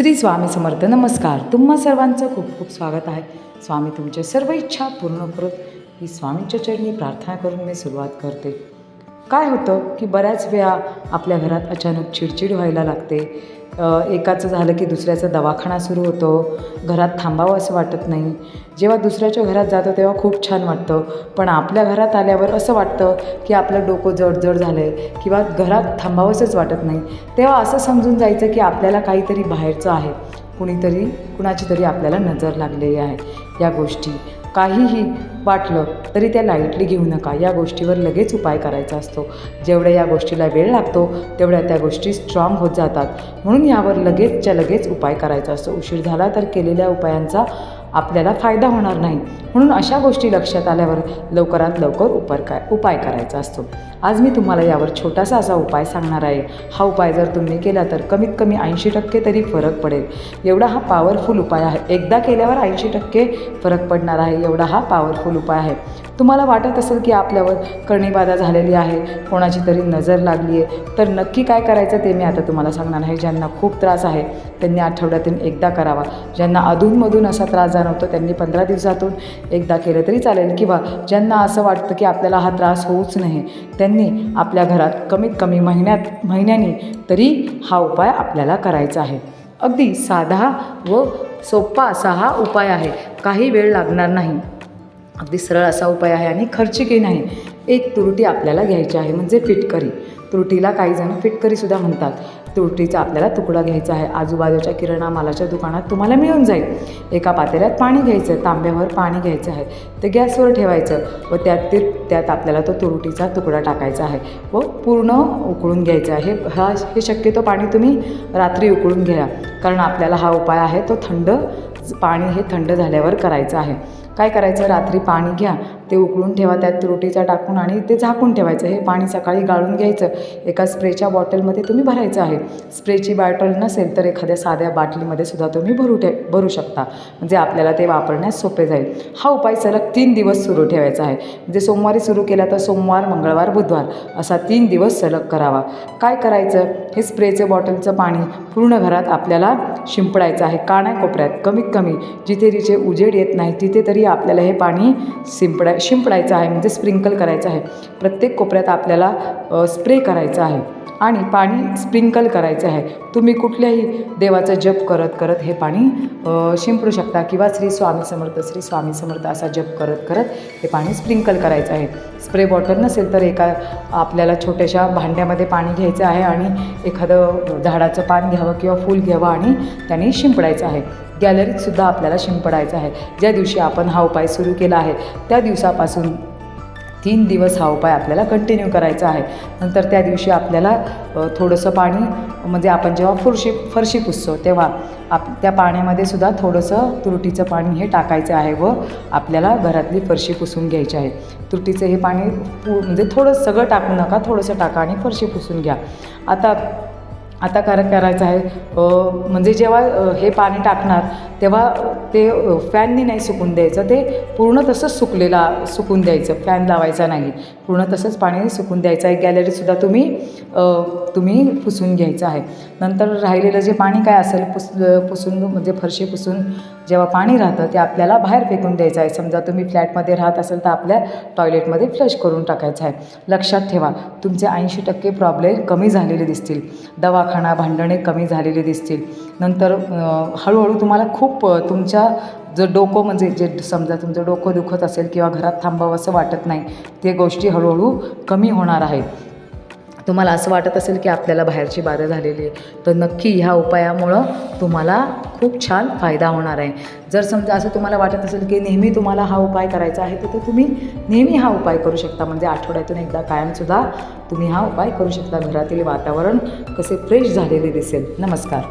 श्री स्वामी समर्थ. नमस्कार. तुम्हा सर्वांचं खूप खूप स्वागत आहे. स्वामी तुमच्या सर्व इच्छा पूर्ण करत ही स्वामींच्या चरणी प्रार्थना करून मी सुरुवात करते. काय होतं की बऱ्याच वेळा आपल्या घरात अचानक चिडचिड व्हायला लागते. एकाचं झालं की दुसऱ्याचा दवाखाना सुरू होतो. घरात थांबावं असं वाटत नाही. जेव्हा दुसऱ्याच्या घरात जातो तेव्हा खूप छान वाटतं. पण आपल्या घरात आल्यावर असं वाटतं की आपलं डोकं जडजड झालं आहे किंवा घरात थांबावंसंच वाटत नाही. तेव्हा असं समजून जायचं की आपल्याला काहीतरी बाहेरचं आहे. कुणीतरी कुणाची तरी आपल्याला नजर लागलेली आहे. या गोष्टी. काहीही वाटलं तरी त्या लाईटली घेऊ नका. या गोष्टीवर लगेच उपाय करायचा असतो. जेवढ्या या गोष्टीला वेळ लागतो तेवढ्या त्या गोष्टी स्ट्रॉंग होत जातात. म्हणून यावर लगेचच्या लगेच उपाय करायचा असतो. उशीर झाला तर केलेल्या उपायांचा आपल्याला फायदा होणार नाही. म्हणून अशा गोष्टी लक्षात आल्यावर लवकरात लवकर उपाय काय उपाय करायचा असतो. आज मी तुम्हाला यावर छोटासा असा उपाय सांगणार आहे. हा उपाय जर तुम्ही केला तर कमीत कमी ऐंशी टक्के तरी फरक पडेल. एवढा हा पॉवरफुल उपाय आहे. एकदा केल्यावर ऐंशी टक्के फरक पडणार आहे. एवढा हा पॉवरफुल उपाय आहे. तुम्हाला वाटत असेल की आपल्यावर कर्णीबाधा झालेली आहे कोणाची तरी नजर लागली आहे तर नक्की काय करायचं ते मी आता तुम्हाला सांगणार आहे. ज्यांना खूप त्रास आहे त्यांनी आठवड्यातून एकदा करावा. ज्यांना अधूनमधून असा त्रास जाणवतो त्यांनी पंधरा दिवसातून एकदा केलं तरी चालेल. किंवा ज्यांना असं वाटतं की आपल्याला हा त्रास होऊच नाही त्यांनी आपल्या घरात कमीत कमी महिन्यात महिन्यानी तरी हा उपाय आपल्याला करायचा आहे. अगदी साधा व सोपा असा हा उपाय आहे. काही वेळ लागणार नाही. अगदी सरळ असा उपाय आहे आणि खर्चिकही नाही. एक तुरटी आपल्याला घ्यायची आहे म्हणजे फिटकरी. तुरटीला काही जण फिटकरीसुद्धा म्हणतात. तुरटीचा आपल्याला तुकडा घ्यायचा आहे. आजूबाजूच्या किराणा मालाच्या दुकानात तुम्हाला मिळून जाईल. एका पातेल्यात पाणी घ्यायचं तांब्यावर पाणी घ्यायचं आहे. ते गॅसवर ठेवायचं व त्यात ते त्यात आपल्याला तो तुरटीचा तुकडा टाकायचा आहे व पूर्ण उकळून घ्यायचा आहे. हा हे शक्यतो पाणी तुम्ही रात्री उकळून घ्या. कारण आपल्याला हा उपाय आहे तो थंड पाणी हे थंड झाल्यावर करायचं आहे. काय करायचं? रात्री पाणी घ्या. ते उकळून ठेवा त्यात रोटीचा टाकून आणि ते झाकून ठेवायचं. हे पाणी सकाळी गाळून घ्यायचं. एका स्प्रेच्या बॉटलमध्ये तुम्ही भरायचं आहे. स्प्रेची बॉटल नसेल तर एखाद्या साध्या बाटलीमध्ये सुद्धा तुम्ही भरू ठे भरू शकता. म्हणजे आपल्याला ते वापरण्यास सोपे जाईल. हा उपाय सलग तीन दिवस सुरू ठेवायचा आहे. म्हणजे सोमवारी सुरू केला तर सोमवार मंगळवार बुधवार असा तीन दिवस सलग करावा. काय करायचं? हे स्प्रेचं बॉटलचं पाणी पूर्ण घरात आपल्याला शिंपडायचं आहे. कानाकोपऱ्यात कमीत कमी जिथे जिथे उजेड येत नाही तिथे तरी आपल्याला हे पाणी शिंपडाय शिंपडायचं आहे म्हणजे स्प्रिंकल करायचं आहे. प्रत्येक कोपऱ्यात आपल्याला स्प्रे करायचा आहे. आणि पाणी स्प्रिंकल करायचं आहे. तुम्ही कुठल्याही देवाचा जप करत करत हे पाणी शिंपडू शकता किंवा श्री स्वामी समर्थ श्री स्वामी समर्थ असा जप करत करत हे पाणी स्प्रिंकल करायचं आहे. स्प्रे बॉटल नसेल तर एका आपल्याला छोट्याशा भांड्यामध्ये पाणी घ्यायचं आहे आणि एखादं झाडाचं पान घ्यावं किंवा फूल घ्यावं आणि त्याने शिंपडायचं आहे. गॅलरीतसुद्धा आपल्याला शिंपडायचं आहे. ज्या दिवशी आपण हा उपाय सुरू केला आहे त्या दिवसापासून तीन दिवस हा उपाय आपल्याला कंटिन्यू करायचा आहे. नंतर त्या दिवशी आपल्याला थोडंसं पाणी म्हणजे आपण जेव्हा फुरशी फरशी पुसतो तेव्हा आप त्या पाण्यामध्ये सुद्धा थोडंसं तुरटीचं पाणी हे टाकायचं आहे व आपल्याला घरातली फरशी पुसून घ्यायची आहे. तुरटीचं हे पाणी पू म्हणजे थोडं सगळं टाकू नका थोडंसं टाका आणि फरशी पुसून घ्या. आता आता काय करायचं आहे. म्हणजे जेव्हा हे पाणी टाकणार तेव्हा ते फॅननी नाही सुकून द्यायचं. ते पूर्ण तसंच सुकलेला सुकून द्यायचं. फॅन लावायचा नाही. पूर्ण तसंच पाणी सुकून द्यायचं आहे. गॅलरीसुद्धा तुम्ही तुम्ही पुसून घ्यायचं आहे. नंतर राहिलेलं जे पाणी काय असेल पुस पुसून म्हणजे फरशी पुसून जेव्हा पाणी राहतं ते आपल्याला बाहेर फेकून द्यायचं आहे. समजा तुम्ही फ्लॅटमध्ये राहत असेल तर आपल्या टॉयलेटमध्ये फ्लश करून टाकायचं आहे. लक्षात ठेवा तुमचे ऐंशी टक्के प्रॉब्लेम कमी झालेले दिसतील. दवाखाना भांडणे कमी झालेले दिसतील. नंतर हळूहळू तुम्हाला खूप तुमच्या जर डोकं म्हणजे जे समजा तुमचं डोकं दुखत असेल किंवा घरात थांबावं असं वाटत नाही ते गोष्टी हळूहळू कमी होणार आहेत. तुम्हाला असं वाटत असेल की आपल्याला बाहेरची बाधा झालेली आहे तर नक्की ह्या उपायामुळं तुम्हाला खूप छान फायदा होणार आहे. जर समजा असं तुम्हाला वाटत असेल की नेहमी तुम्हाला हा उपाय करायचा आहे तर तुम्ही नेहमी हा उपाय करू शकता. म्हणजे आठवड्यातून एकदा कायमसुद्धा तुम्ही हा उपाय करू शकता. घरातील वातावरण कसे फ्रेश झालेले दिसेल. नमस्कार.